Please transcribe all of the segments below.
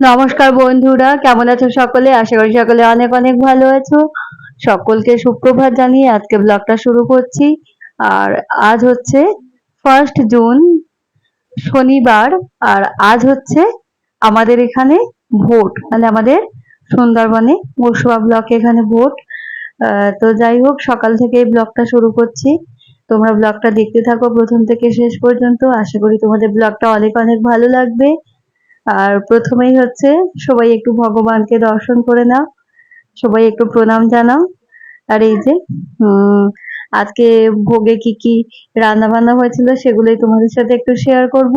নমস্কার বন্ধুরা, কেমন আছো সকলে? আশা করি সকলে অনেক অনেক ভালো আছো। সকলকে সুপ্রভাত জানিয়ে আজকে ব্লগটা শুরু করছি। আর আজ হচ্ছে ফার্স্ট জুন শনিবার, আর আজ হচ্ছে আমাদের এখানে ভোট মানে আমাদের সুন্দরবনে মরশুয়া ব্লকে এখানে ভোট। তো যাই হোক, সকাল থেকে ব্লগটা শুরু করছি। তোমরা ব্লগটা দেখতে থাকো প্রথম থেকে শেষ পর্যন্ত। আশা করি তোমাদের ব্লগটা অনেক অনেক ভালো লাগবে। আর প্রথমেই হচ্ছে সবাই একটু ভগবানকে দর্শন করে নাও, সবাই একটু প্রণাম জানাও। আর এই যে আজকে ভোগে কি কি রান্না বান্না হয়েছিল সেগুলোই তোমাদের সাথে একটু শেয়ার করব।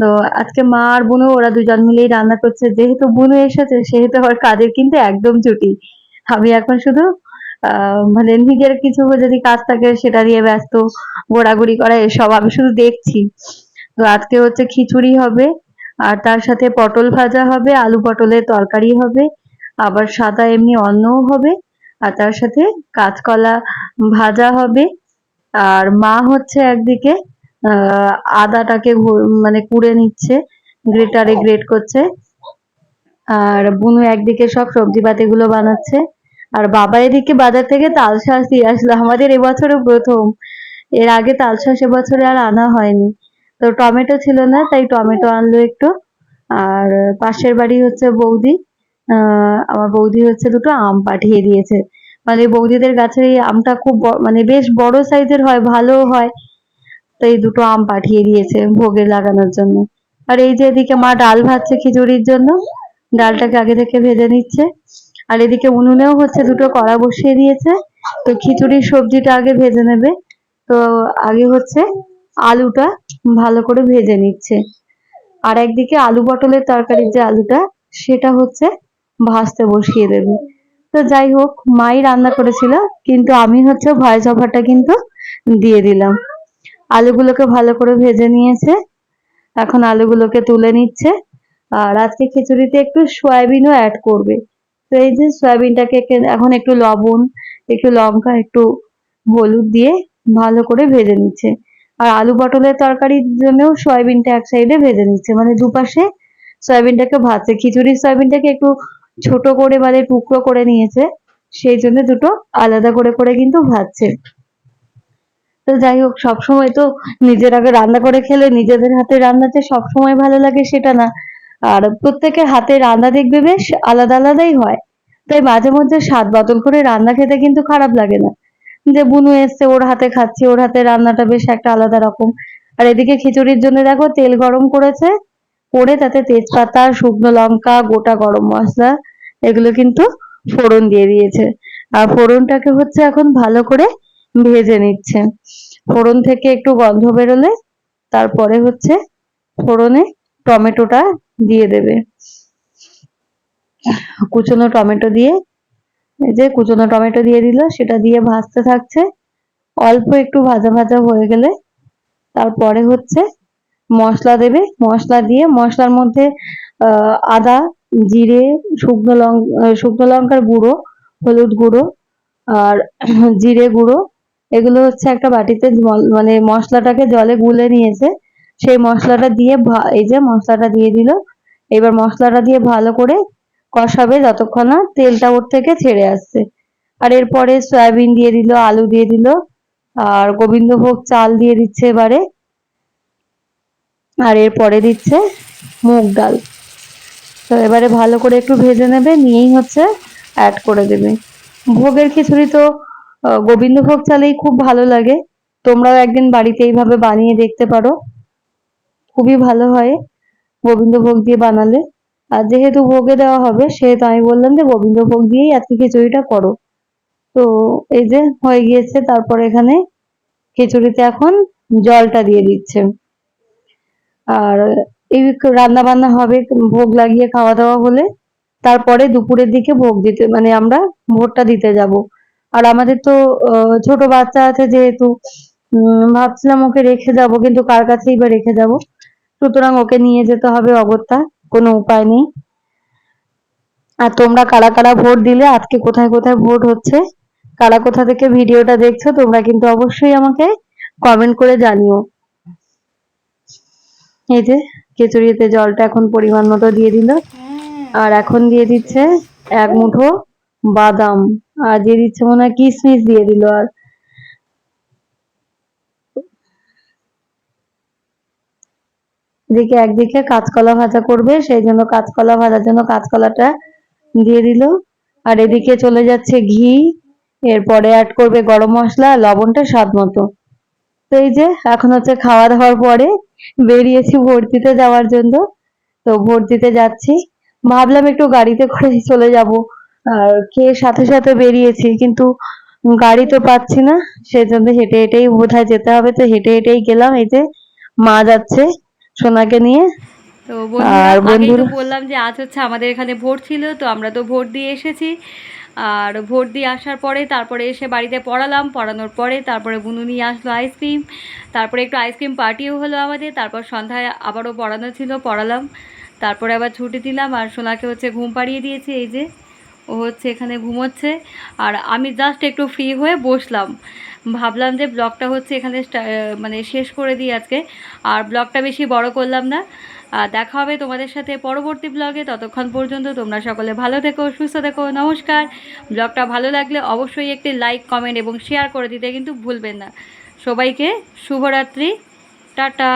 তো আজকে মা আর বুনু ওরা দুজন মিলেই রান্না করছে। যেহেতু বুনু এসেছে, সেহেতু আমার কাজের কিন্তু একদম ছুটি। আমি এখন শুধু মানে নিজের কিছু যদি কাজ থাকে সেটা নিয়ে ব্যস্ত, ঘোরাঘুরি করা, এসব আমি শুধু দেখছি। তো আজকে হচ্ছে খিচুড়ি হবে আর তার সাথে পটল ভাজা হবে, আলু পটলের তরকারি হবে, আবার সাদা এমনি অন্নও হবে, আর তার সাথে কাঁচকলা ভাজা হবে। আর মা হচ্ছে একদিকে আদাটাকে মানে কুড়ে নিচ্ছে, গ্রেটারে গ্রেট করছে। আর বুনু একদিকে সব সবজি পাতিগুলো বানাচ্ছে। আর বাবা এদিকে বাজার থেকে তাল শাঁস দিয়ে আসলো। আমাদের এবছরও প্রথম। এর আগে তালশাঁস এবছরে আর আনা হয়নি। তো টমেটো ছিল না, তাই টমেটো আনলো একটু। আর পাশের বাড়ি হচ্ছে বৌদি। আমার বৌদি হচ্ছে দুটো আম পাঠিয়ে দিয়েছে। মানে বৌদিদের গাছের এই আমটা খুব মানে বেশ বড় সাইজের হয় ভালো হয়। তো এই দুটো আম পাঠিয়ে দিয়েছে ভোগে লাগানোর জন্য। আর এই যে এদিকে মা ডাল ভাজছে খিচুড়ির জন্য, ডালটাকে আগে থেকে ভেজে নিচ্ছে। আর এদিকে উনুনেও হচ্ছে দুটো কড়া বসিয়ে দিয়েছে। তো খিচুড়ির সবজিটা আগে ভেজে নেবে। তো আগে হচ্ছে আলুটা ভালো করে ভেজে নিচ্ছে। আর একদিকে আলু পটলের তরকারির যে আলুটা, সেটা হচ্ছে ভাজতে বসিয়ে দেবে। তো যাই হোক, মাই রান্না করেছিল, কিন্তু আমি হচ্ছে ভয়েস ওভারটা কিন্তু দিয়ে দিলাম। আলুগুলোকে ভালো করে ভেজে নিয়েছে। এখন আলুগুলোকে তুলে নিচ্ছে। আর আজকে খিচুড়িতে একটু সয়াবিনও অ্যাড করবে। তো এই যে সয়াবিনটাকে এখন একটু লবণ, একটু লঙ্কা, একটু হলুদ দিয়ে ভালো করে ভেজে নিচ্ছে। আর আলু পটলের তরকারির জন্যও সয়াবিনটা এক সাইডে ভেজে নিচ্ছে। মানে দুপাশে সয়াবিনটাকে ভাজছে। খিচুড়ির সয়াবিনটাকে একটু ছোট করে মানে টুকরো করে নিয়েছে। সেই জন্য দুটো আলাদা করে করে কিন্তু ভাজছে। তো যাই হোক, সবসময় তো নিজের আগে রান্না করে খেলে নিজেদের হাতে রান্নাতে সবসময় ভালো লাগে সেটা না। আর প্রত্যেকের হাতে রান্না দেখবে বেশ আলাদা আলাদাই হয়। তাই মাঝে মধ্যে স্বাদ বদল করে রান্না খেতে কিন্তু খারাপ লাগে না। যে বুনু এসছে, ওর হাতে খাচ্ছি, ওর হাতে রান্নাটা বেশ একটা আলাদা রকম। আর এদিকে খিচুড়ির জন্য দেখো তেল গরম করেছে, করে তাতে তেজপাতা, শুকনো লঙ্কা, গোটা গরম মশলা, এগুলো কিন্তু ফোড়ন দিয়ে দিয়েছে। আর ফোড়নটাকে হচ্ছে এখন ভালো করে ভেজে নিচ্ছে। ফোড়ন থেকে একটু গন্ধ বেরোলে তারপরে হচ্ছে ফোড়নে টমেটোটা দিয়ে দেবে। কুচনো টমেটো দিয়ে এই যে কুচনো টমেটো দিয়ে দিল, সেটা দিয়ে ভাজতে থাকছে। অল্প একটু ভাজা ভাজা হয়ে গেলে তারপরে হচ্ছে মশলা দেবে। মশলা দিয়ে, মশলার মধ্যে আদা, জিরে, শুকনো লঙ্কা শুকনো লঙ্কার গুঁড়ো, হলুদ গুঁড়ো আর জিরে গুঁড়ো। এগুলো হচ্ছে একটা বাটিতে মানে মশলাটাকে জলে গুলে নিয়েছে। সেই মশলাটা দিয়ে এই যে মশলাটা দিয়ে দিল। এবার মশলাটা দিয়ে ভালো করে কষাবে যতক্ষণ না তেলটা ওর থেকে ছেড়ে আসছে। আর এরপরে সয়াবিন দিয়ে দিল, আলু দিয়ে দিল, আর গোবিন্দভোগ চাল দিয়ে দিচ্ছে এবারে। আর এরপরে দিচ্ছে মুগ ডাল। তো এবারে ভালো করে একটু ভেজে নেবে, নিয়েই হচ্ছে অ্যাড করে দেবে। ভোগের খিচুড়ি তো গোবিন্দভোগ চালেই খুব ভালো লাগে। তোমরাও একদিন বাড়িতে এইভাবে বানিয়ে দেখতে পারো। খুবই ভালো হয় গোবিন্দভোগ দিয়ে বানালে। আর যেহেতু ভোগে দেওয়া হবে সেহেতু আমি বললাম যে গোবিন্দভোগ দিয়েই আজকে খিচুড়িটা করো। তো এই যে হয়ে গিয়েছে, তারপর এখানে খিচুড়িতে এখন জলটা দিয়ে দিচ্ছে। আর এই রান্না বান্না হবে, ভোগ লাগিয়ে খাওয়া দাওয়া হলে তারপরে দুপুরের দিকে ভোগ দিতে মানে আমরা ভোগটা দিতে যাব। আর আমাদের তো ছোট বাচ্চা আছে যেহেতু ভাবছিলাম ওকে রেখে যাব, কিন্তু কার কাছেই বা রেখে যাব? সুতরাং ওকে নিয়ে যেতে হবে অগত্যা। কোনো উপায় নেই। আর তোমরা কারা কারা ভোট দিলে? আজকে কোথায় কোথায় ভোট হচ্ছে? কারা কোথা থেকে ভিডিওটা দেখছ? তোমরা কিন্তু অবশ্যই আমাকে কমেন্ট করে জানিও। এই যে খিচুড়িতে জলটা এখন পরিমাণ মতো দিয়ে দিল। আর এখন দিয়ে দিচ্ছে এক মুঠো বাদাম। আর দিয়ে দিচ্ছে মনে হয় কিশমিশ দিয়ে দিল আর এদিকে একদিকে কাঁচকলা ভাজা করবে, সেই জন্য কাঁচকলা ভাজার জন্য কাঁচকলাটা দিয়ে দিল। আর এদিকে চলে যাচ্ছে ঘি, এরপরে অ্যাড করবে গরম মশলা, লবণটা স্বাদ মতো। তো এই যে, এখন হচ্ছে খাওয়া দাওয়ার পরে বেরিয়েছি ভোট দিতে যাওয়ার জন্য। তো ভোট দিতে যাচ্ছি। ভাবলাম একটু গাড়িতে করে চলে যাব। আর খেয়ে সাথে সাথে বেরিয়েছি, কিন্তু গাড়ি তো পাচ্ছি না, সেজন্য হেঁটে হেঁটেই বোধহয় যেতে হবে। তো হেঁটে হেঁটেই গেলাম, এই যে মা যাচ্ছে। সোনাকে নিয়ে। তো আর বন্ধুরা- বললাম যে আজ হচ্ছে আমাদের এখানে ভোট ছিল তো আমরা তো ভোট দিয়ে এসেছি। আর ভোট দিয়ে আসার পরে তারপরে এসে বাড়িতে পড়ালাম পড়ানোর পরে তারপরে বুনু নিয়ে আসলো আইসক্রিম। তারপরে একটু আইসক্রিম পার্টিও হলো আমাদের তারপর সন্ধ্যায় আবারও পড়ানো ছিল পড়ালাম। তারপরে আবার ছুটি দিলাম আর সোনাকে হচ্ছে ঘুম পাড়িয়ে দিয়েছি এই যে। ও হচ্ছে এখানে ঘুমোচ্ছে। আর আমি জাস্ট একটু ফ্রি হয়ে বসলাম। ভাবলাম যে ব্লগটা হচ্ছে এখানে মানে শেষ করে দিই আজকে। আর ব্লগটা বেশি বড় করলাম না। দেখা হবে তোমাদের সাথে পরবর্তী ব্লগে ততক্ষণ পর্যন্ত তোমরা সকলে ভালো থেকো, সুস্থ থেকো, নমস্কার। ব্লগটা ভালো লাগলে অবশ্যই একটি লাইক কমেন্ট এবং শেয়ার করে দিতে কিন্তু ভুলবেন না। সবাইকে শুভরাত্রি। টাটা।